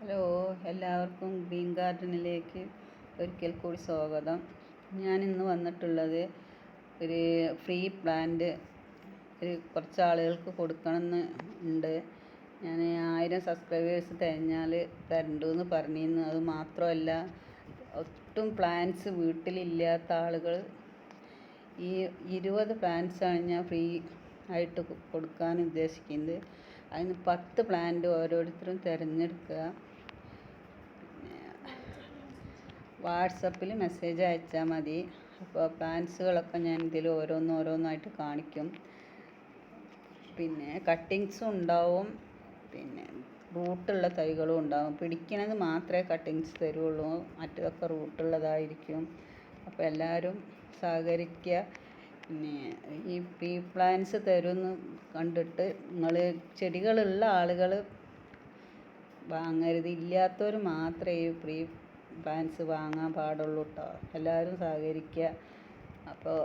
Hello എല്ലാവർക്കും green ഗാർഡനിലേക്ക് ഒരിക്കൽ കൂടി സ്വാഗതം. ഞാൻ ഇന്ന് വന്നിട്ടുള്ളത് ഒരു ഫ്രീ പ്ലാന്റ് ഒരു കുറച്ച് ആളുകൾക്ക് കൊടുക്കണമെന്ന് ഉണ്ട്. ഞാൻ ആയിരം സബ്സ്ക്രൈബേഴ്സ് തികഞ്ഞാൽ തരണ്ടെന്ന് പറഞ്ഞിരുന്നു. അത് മാത്രമല്ല ഒട്ടും പ്ലാന്റ്സ് വീട്ടിലില്ലാത്ത ആളുകൾ ഈ ഇരുപത് പ്ലാന്റ്സാണ് ഞാൻ ഫ്രീ ആയിട്ട് കൊടുക്കാൻ ഉദ്ദേശിക്കുന്നത്. അതിന് പത്ത് പ്ലാന്റ് ഓരോരുത്തരും തിരഞ്ഞെടുക്കുക. വാട്സപ്പിൽ മെസ്സേജ് അയച്ചാൽ മതി. അപ്പോൾ പ്ലാൻസുകളൊക്കെ ഞാൻ ഇതിൽ ഓരോന്ന് ഓരോന്നായിട്ട് കാണിക്കും. പിന്നെ കട്ടിങ്സും ഉണ്ടാവും. പിന്നെ റൂട്ടുള്ള തൈകളും ഉണ്ടാവും. പിടിക്കണത് മാത്രമേ കട്ടിങ്സ് തരുള്ളൂ. മറ്റതൊക്കെ റൂട്ടുള്ളതായിരിക്കും. അപ്പോൾ എല്ലാവരും സഹകരിക്കുക. പിന്നെ ഈ പീ പ്ലാന്റ്സ് തരുമെന്ന് കണ്ടിട്ട് നിങ്ങൾ ചെടികളുള്ള ആളുകൾ വാങ്ങരുത്. ഇല്ലാത്തവർ മാത്രമേ ഈ ഫ്രീ പ്ലാന്റ്സ് വാങ്ങാൻ പാടുള്ളൂ കേട്ടോ എല്ലാവരും സഹകരിക്കുക അപ്പോൾ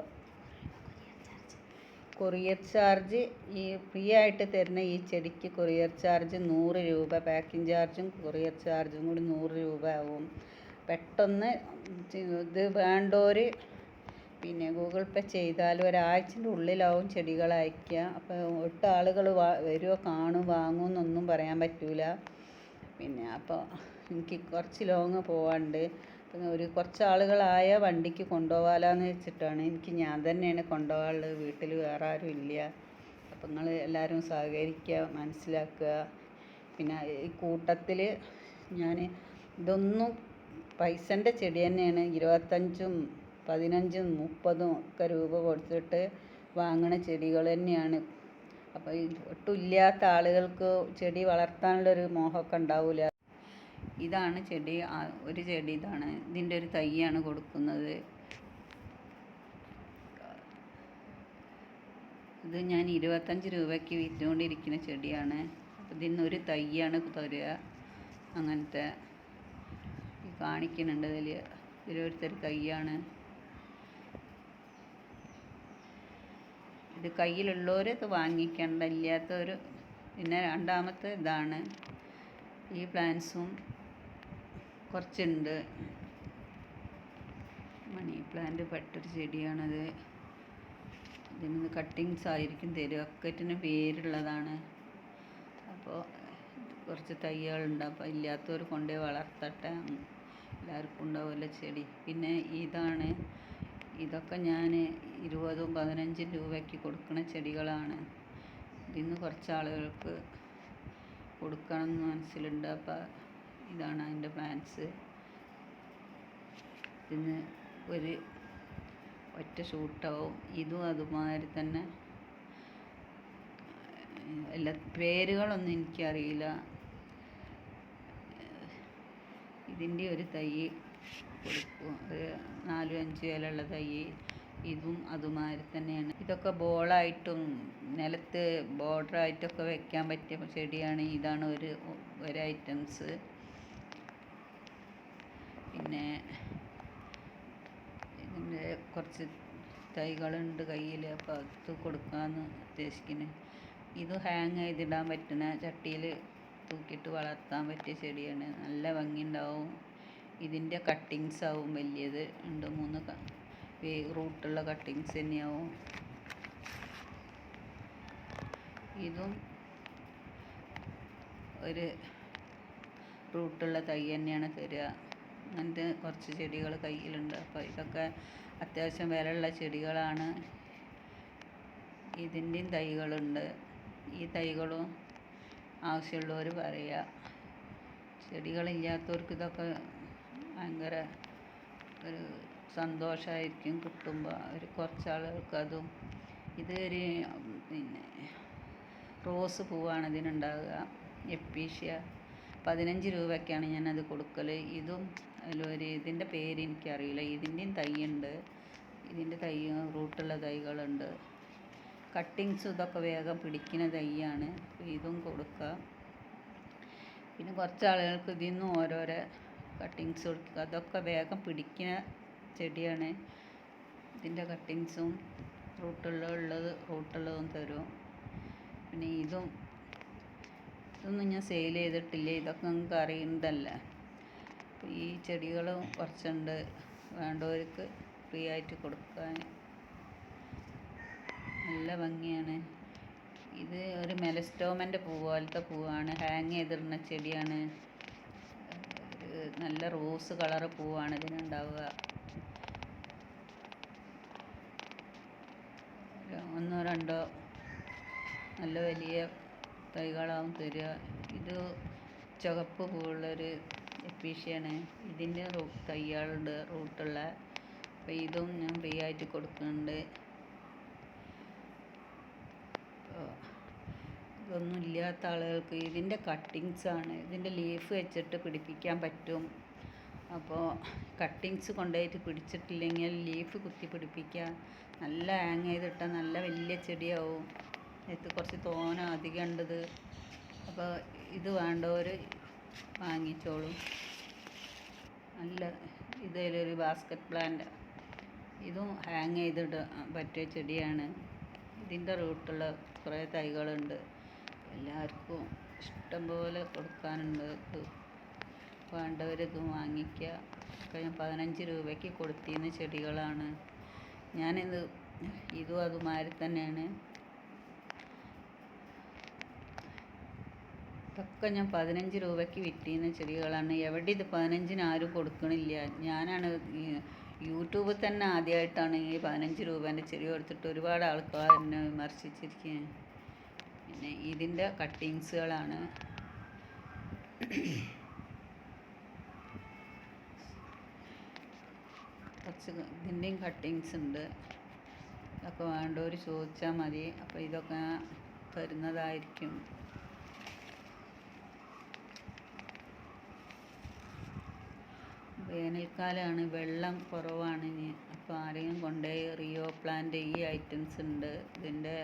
കൊറിയർ ചാർജ് ഈ ഫ്രീ ആയിട്ട് തരുന്ന ഈ ചെടിക്ക് കൊറിയർ ചാർജ് നൂറ് രൂപ പാക്കിംഗ് ചാർജും കൊറിയർ ചാർജും കൂടി നൂറ് രൂപ ആവും. പെട്ടെന്ന് ഇത് വേണ്ടവർ പിന്നെ ഗൂഗിൾ പേ ചെയ്താൽ ഒരാഴ്ചന്റെ ഉള്ളിലാവും ചെടികൾ അയക്കുക അപ്പോൾ ഒട്ട് ആളുകൾ വരുമോ കാണും വാങ്ങുമെന്നൊന്നും പറയാൻ പറ്റില്ല പിന്നെ അപ്പോൾ എനിക്ക് കുറച്ച് ലോങ്ങ് പോകാനുണ്ട് അപ്പം ഒരു കുറച്ച് ആളുകളായ വണ്ടിക്ക് കൊണ്ടുപോകാമെന്ന് വെച്ചിട്ടാണ് എനിക്ക് ഞാൻ തന്നെയാണ് കൊണ്ടുപോകാനുള്ളത് വീട്ടിൽ വേറെ ആരും ഇല്ല. അപ്പം നിങ്ങൾ എല്ലാവരും സഹകരിക്കുക മനസ്സിലാക്കുക. പിന്നെ ഈ കൂട്ടത്തിൽ ഞാൻ ഇതൊന്നും പൈസന്റെ ചെടി തന്നെയാണ്. ഇരുപത്തഞ്ചും പതിനഞ്ചും മുപ്പതും ഒക്കെ രൂപ കൊടുത്തിട്ട് വാങ്ങണ ചെടികൾ തന്നെയാണ്. അപ്പോൾ ഒട്ടും ഇല്ലാത്ത ആളുകൾക്ക് ചെടി വളർത്താനുള്ളൊരു മോഹമൊക്കെ ഉണ്ടാവില്ല ഇതാണ് ചെടി ഒരു ചെടി ഇതാണ്. ഇതിന്റെ ഒരു തൈയാണ് കൊടുക്കുന്നത്. ഇത് ഞാൻ ഇരുപത്തഞ്ച് രൂപയ്ക്ക് വിറ്റുകൊണ്ടിരിക്കുന്ന ചെടിയാണ്. ഇതിൽ നിന്ന് ഒരു തൈയാണ് തരിക. അങ്ങനത്തെ കാണിക്കുന്നുണ്ട് ഇതിൽ. ഇതിലൊരുത്തർ തൈയാണ് ഇത് കയ്യിലുള്ളവർ ഇത് വാങ്ങിക്കേണ്ട ഇല്ലാത്തവർ പിന്നെ രണ്ടാമത്തെ ഇതാണ്. ഈ പ്ലാന്റ്സും കുറച്ചുണ്ട്. മണി പ്ലാന്റ് പെട്ടൊരു ചെടിയാണത്. ഇതിൽ നിന്ന് കട്ടിങ്സ് ആയിരിക്കും തരും അക്കറ്റിന് പേരുള്ളതാണ്. അപ്പോൾ കുറച്ച് തൈകളുണ്ട്. അപ്പോൾ ഇല്ലാത്തവർ കൊണ്ടുപോയി വളർത്തട്ടെ. എല്ലാവർക്കും ഉണ്ടാവുമല്ലോ ചെടി. പിന്നെ ഇതാണ്. ഇതൊക്കെ ഞാൻ ഇരുപതും പതിനഞ്ചും രൂപയ്ക്ക് കൊടുക്കുന്ന ചെടികളാണ്. ഇതിൽ നിന്ന് കുറച്ച് ആളുകൾക്ക് കൊടുക്കണം എന്ന് മനസ്സിലുണ്ട്. അപ്പോൾ ഇതാണ് അതിന്റെ പ്ലാൻസ് ഇതിന് ഒരു ഒറ്റ ഷൂട്ടാവും. ഇതും അതുമാതിരി തന്നെ എല്ലാ പേരുകളൊന്നും എനിക്കറിയില്ല. ഇതിന്റെ ഒരു തൈ കൊടുക്കും. ഒരു നാലും അഞ്ച് ഇലയുള്ള തൈ ഇതും അതുമാതിരി തന്നെയാണ്. ഇതൊക്കെ ബോളായിട്ടും നിലത്ത് ബോർഡറായിട്ടൊക്കെ വെക്കാൻ പറ്റിയ ചെടിയാണ്. ഇതാണ് ഒരു ഒരു ഐറ്റംസ് പിന്നെ ഇതിന്റെ കുറച്ച് തൈകളുണ്ട് കയ്യിൽ അപ്പോൾ അത് കൊടുക്കാമെന്ന് ഉദ്ദേശിക്കുന്നു. ഇത് ഹാങ് ചെയ്തിടാൻ പറ്റുന്ന ചട്ടിയിൽ തൂക്കിയിട്ട് വളർത്താൻ പറ്റിയ ചെടിയാണ്. നല്ല ഭംഗിയുണ്ടാവും. ഇതിന്റെ കട്ടിങ്സ് ആവും വലിയത്. രണ്ട് മൂന്ന് റൂട്ടുള്ള കട്ടിങ്സ് തന്നെയാവും. ഇതും ഒരു റൂട്ടുള്ള തൈ തന്നെയാണ് തരിക. അങ്ങനത്തെ കുറച്ച് ചെടികൾ കയ്യിലുണ്ട്. അപ്പോൾ ഇതൊക്കെ അത്യാവശ്യം വിലയുള്ള ചെടികളാണ്. ഇതിന്റെയും തൈകളുണ്ട്. ഈ തൈകളും ആവശ്യമുള്ളവർ പറയുക ചെടികളില്ലാത്തവർക്ക് ഇതൊക്കെ ഭയങ്കര ഒരു സന്തോഷമായിരിക്കും കിട്ടുമ്പോൾ ഒരു കുറച്ച് ആളുകൾക്ക് അതും ഇത് ഒരു പിന്നെ റോസ് പൂവാണ് ഇതിനുണ്ടാവുക. എപ്പീഷ്യ. പതിനഞ്ച് രൂപയ്ക്കാണ് ഞാനത് കൊടുക്കൽ ഇതും അതിലൊരു ഇതിന്റെ പേര് എനിക്കറിയില്ല. ഇതിന്റെയും തൈയുണ്ട്. ഇതിന്റെ തൈ റൂട്ടുള്ള തൈകളുണ്ട്. കട്ടിങ്സ് ഇതൊക്കെ വേഗം പിടിക്കുന്ന തൈയാണ്. ഇതും കൊടുക്കുക. പിന്നെ കുറച്ച് ആളുകൾക്ക് ഇതിൽ നിന്നും ഓരോരോ കട്ടിങ്സ് കൊടുക്കുക. അതൊക്കെ വേഗം പിടിക്കുന്ന ചെടിയാണ്. ഇതിന്റെ കട്ടിങ്സും റൂട്ടുള്ള ഉള്ളത് റൂട്ടുള്ളതും തരും. പിന്നെ ഇതും ഇതൊന്നും ഞാൻ സെയിൽ ചെയ്തിട്ടില്ല. ഇതൊക്കെ നിങ്ങൾക്ക് അറിയുന്നതല്ലേ. ഈ ചെടികളും കുറച്ചുണ്ട്. വേണ്ടവർക്ക് ഫ്രീ ആയിട്ട് കൊടുക്കാൻ. നല്ല ഭംഗിയാണ്. ഇത് ഒരു മെലസ്റ്റോമന്റെ പൂ പോലത്തെ പൂവാണ്. ഹാങ് ചെയ്തിടുന്ന ചെടിയാണ്. നല്ല റോസ് കളറ് പൂവാണ് ഇതിനുണ്ടാവുക. ഒന്നോ രണ്ടോ നല്ല വലിയ തൈകളാവും തരിക. ഇത് ചുവപ്പ് പൂവുള്ളൊരു എപ്പീഷ്യയാണ് ഇതിന്റെ റൂ തൈകളുണ്ട് റൂട്ടുള്ള. അപ്പോൾ ഇതും ഞാൻ ഫ്രീ ആയിട്ട് കൊടുക്കുന്നുണ്ട്. ഇതൊന്നും ഇല്ലാത്ത ആളുകൾക്ക് ഇതിന്റെ കട്ടിങ്സ് ആണ്. ഇതിന്റെ ലീഫ് വെച്ചിട്ട് പിടിപ്പിക്കാൻ പറ്റും. അപ്പോൾ കട്ടിങ്സ് കൊണ്ടുപോയിട്ട് പിടിച്ചിട്ടില്ലെങ്കിൽ ലീഫ് കുത്തി പിടിപ്പിക്കുക നല്ല ഹാങ് ചെയ്തിട്ടാൽ നല്ല വലിയ ചെടിയാവും. ഇത് കുറച്ച് തോന അധികം ഉണ്ടത്. അപ്പോൾ ഇത് വേണ്ടവർ വാങ്ങിച്ചോളും. നല്ല ഇതിലൊരു ബാസ്ക്കറ്റ് പ്ലാന്റ് ഇതും ഹാങ് ചെയ്തിട്ട് പറ്റിയ ചെടിയാണ്. ഇതിന്റെ റൂട്ടുള്ള കുറേ തൈകളുണ്ട്. എല്ലാവർക്കും ഇഷ്ടം പോലെ കൊടുക്കാനുണ്ട്. ഇത് വേണ്ടവർ ഇത് വാങ്ങിക്കുക ഞാൻ പതിനഞ്ച് രൂപയ്ക്ക് കൊടുത്തിരുന്ന ചെടികളാണ്. ഞാനിത് ഇതും അതുമാതിരി തന്നെയാണ്. ഇതൊക്കെ ഞാൻ പതിനഞ്ച് രൂപയ്ക്ക് വിറ്റിരുന്ന ചെടികളാണ്. എവിടെ ഇത് പതിനഞ്ചിന് ആരും കൊടുക്കണില്ല. ഞാനാണ് യൂട്യൂബിൽ തന്നെ ആദ്യമായിട്ടാണ് ഈ പതിനഞ്ച് രൂപേന്റെ ചെടി കൊടുത്തിട്ട് ഒരുപാട് ആൾക്കാർ എന്നെ വിമർശിച്ചിരിക്കുകയാണ് പിന്നെ ഇതിന്റെ കട്ടിങ്സുകളാണ്. കുറച്ച് ഇതിന്റെയും കട്ടിങ്സ് ഉണ്ട്. ഇതൊക്കെ വേണ്ടവർ ചോദിച്ചാൽ മതി. അപ്പോൾ ഇതൊക്കെ തരുന്നതായിരിക്കും. വേനൽക്കാലമാണ് വെള്ളം കുറവാണ്. ഇനി അപ്പോൾ ആരെങ്കിലും കൊണ്ടുപോയി റിയോ പ്ലാന്റ് ഈ ഐറ്റംസ് ഉണ്ട്. ഇതിന്റെ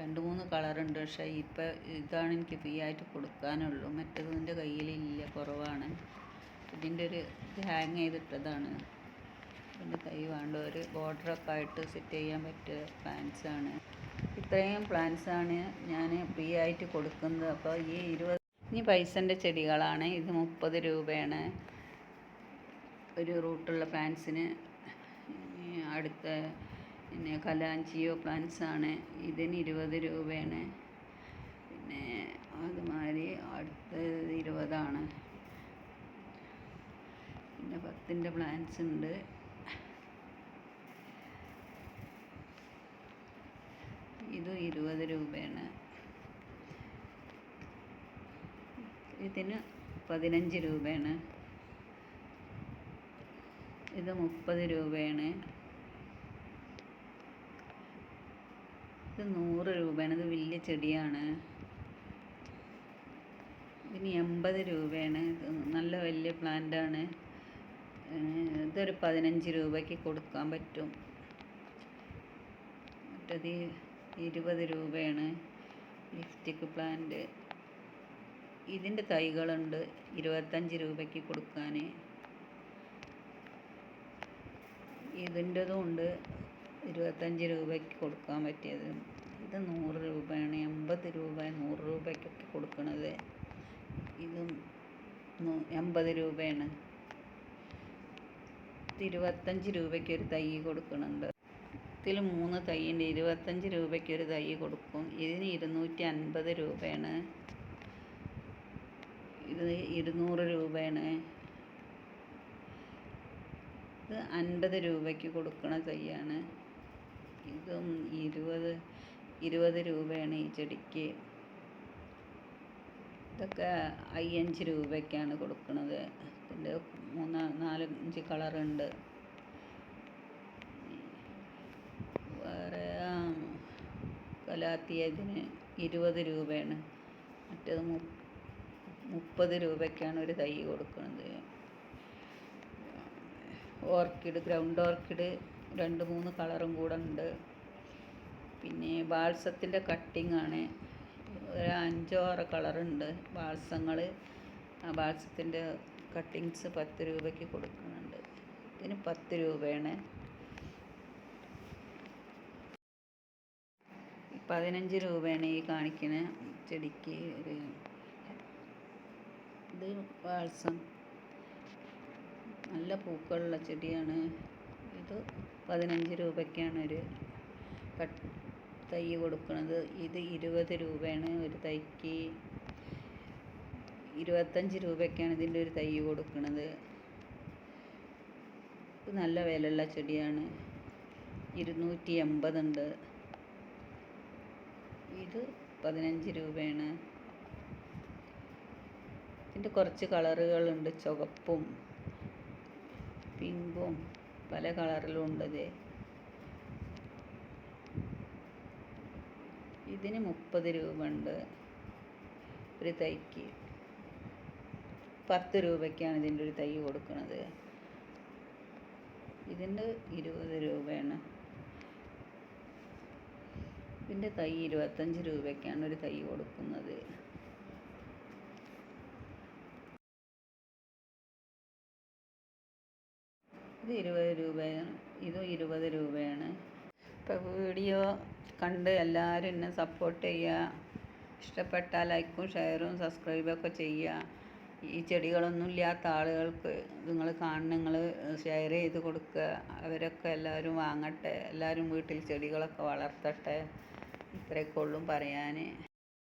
രണ്ട് മൂന്ന് കളറുണ്ട്. പക്ഷേ ഇപ്പം ഇതാണ് എനിക്ക് ഫ്രീ ആയിട്ട് കൊടുക്കാനുള്ളൂ. മറ്റേത് എന്റെ കയ്യിലില്ല കുറവാണ്. ഇതിന്റെ ഒരു ഇത് ഹാങ് ചെയ്തിട്ടതാണ്. ഇതിന്റെ വേണ്ട ഒരു ബോർഡറൊക്കെ ആയിട്ട് സെറ്റ് ചെയ്യാൻ പറ്റിയ പ്ലാൻസാണ് ഇത്രയും പ്ലാൻസാണ് ഞാൻ ഫ്രീ ആയിട്ട് കൊടുക്കുന്നത്. അപ്പോൾ ഈ ഇരുപത് ഇനി പൈസന്റെ ചെടികളാണ്. ഇത് മുപ്പത് രൂപയാണ്. ഒരു റൂട്ടുള്ള പ്ലാന്റ്സിന് അടുത്ത പിന്നെ കലാഞ്ചിയോ ആണ് ഇതിന് ഇരുപത് രൂപയാണ്. പിന്നെ അതുമാതിരി അടുത്തത് ഇരുപതാണ്. പിന്നെ പത്തിന്റെ പ്ലാന്റ്സ് ഉണ്ട് ഇത് ഇരുപത് രൂപയാണ്. ഇതിന് പതിനഞ്ച് രൂപയാണ്. ഇത് മുപ്പത് രൂപയാണ്. ഇത് നൂറ് രൂപയാണ്. ഇത് വലിയ ചെടിയാണ്. ഇതിന് എൺപത് രൂപയാണ്. നല്ല വലിയ പ്ലാന്റാണ് ഇതൊരു പതിനഞ്ച് രൂപയ്ക്ക് കൊടുക്കാൻ പറ്റും. മറ്റത് ഇരുപത് രൂപയാണ് ലിപ്സ്റ്റിക് പ്ലാന്റ് ഇതിന്റെ തൈകളുണ്ട്. ഇരുപത്തഞ്ച് രൂപയ്ക്ക് കൊടുക്കാൻ. ഇതിന്റെതും ഉണ്ട് ഇരുപത്തഞ്ച് രൂപയ്ക്ക് കൊടുക്കാൻ പറ്റിയത്. ഇത് നൂറ് രൂപയാണ്. എൺപത് രൂപ നൂറ് രൂപയ്ക്കൊക്കെ കൊടുക്കണത്. ഇതും എൺപത് രൂപയാണ്. ഇരുപത്തഞ്ച് രൂപയ്ക്ക് ഒരു തൈ കൊടുക്കുന്നുണ്ട് ഇതിൽ മൂന്ന് തൈയുണ്ട്. ഇരുപത്തഞ്ച് രൂപയ്ക്ക് ഒരു തൈ കൊടുക്കും. ഇതിന് ഇരുന്നൂറ്റി അൻപത് രൂപയാണ്. ഇത് ഇരുന്നൂറ് രൂപയാണ്. ഇത് അൻപത് രൂപയ്ക്ക് കൊടുക്കണ തൈയാണ് ഇതും ഇരുപത് ഇരുപത് രൂപയാണ് ഈ ചെടിക്ക്. ഇതൊക്കെ അയ്യഞ്ച് രൂപയ്ക്കാണ് കൊടുക്കുന്നത് ഇതിന്റെ മൂന്ന് നാലഞ്ച് കളറുണ്ട്. വേറെ കലാത്തിയതിന് ഇരുപത് രൂപയാണ്. മറ്റേത് മുപ്പത് രൂപയ്ക്കാണ് ഒരു തൈ കൊടുക്കുന്നത് ഓർക്കിഡ് ഗ്രൗണ്ട് ഓർക്കിഡ് രണ്ട് മൂന്ന് കളറും കൂടെ ഉണ്ട്. പിന്നെ ബാൾസത്തിന്റെ കട്ടിംഗ് ആണ്. ഒരു അഞ്ചോ ആറ് കളറുണ്ട് ബാൾസങ്ങൾ ആ ബാൾസത്തിന്റെ കട്ടിങ്സ് പത്ത് രൂപയ്ക്ക് കൊടുക്കുന്നുണ്ട്. ഇതിന് പത്ത് രൂപയാണ്. പതിനഞ്ച് രൂപയാണ് ഈ കാണിക്കുന്ന ചെടിക്ക് ഇത് ബാൾസം നല്ല പൂക്കളുള്ള ചെടിയാണ്. ഇത് പതിനഞ്ച് രൂപയ്ക്കാണ് ഒരു തൈ കൊടുക്കുന്നത്. ഇത് ഇരുപത് രൂപയാണ് ഒരു തൈക്ക്. ഇരുപത്തഞ്ച് രൂപയ്ക്കാണ് ഇതിന്റെ ഒരു തൈ കൊടുക്കുന്നത്. നല്ല വിലയുള്ള ചെടിയാണ്. ഇരുന്നൂറ്റി എൺപതുണ്ട്. ഇത് പതിനഞ്ച് രൂപയാണ്. ഇതിന്റെ കുറച്ച് കളറുകളുണ്ട്. ചുവപ്പും പിങ്കും പല കളറിലും ഉണ്ട് ഇത്. ഇതിന് മുപ്പത് രൂപ ഉണ്ട് ഒരു തൈക്ക്. പത്ത് രൂപയ്ക്കാണ് ഇതിന്റെ ഒരു തൈ കൊടുക്കുന്നത് ഇതിന്റെ ഇരുപത് രൂപയാണ്. ഇതിന്റെ തൈ ഇരുപത്തഞ്ച് രൂപയ്ക്കാണ് ഒരു തൈ കൊടുക്കുന്നത്. ഇത് ഇരുപത് രൂപയാണ്. ഇതും ഇരുപത് രൂപയാണ്. ഇപ്പോൾ വീഡിയോ കണ്ട് എല്ലാവരും എന്നെ സപ്പോർട്ട് ചെയ്യുക. ഇഷ്ടപ്പെട്ടാൽ ലൈക്കും ഷെയറും സബ്സ്ക്രൈബൊക്കെ ചെയ്യുക. ഈ ചെടികളൊന്നും ഇല്ലാത്ത ആളുകൾക്ക് നിങ്ങൾ കാണുന്ന നിങ്ങൾ ഷെയർ ചെയ്ത് കൊടുക്കുക. അവരൊക്കെ എല്ലാവരും വാങ്ങട്ടെ. എല്ലാവരും വീട്ടിൽ ചെടികളൊക്കെ വളർത്തട്ടെ. ഇത്രയൊക്കെ ഉള്ളൂ പറയാൻ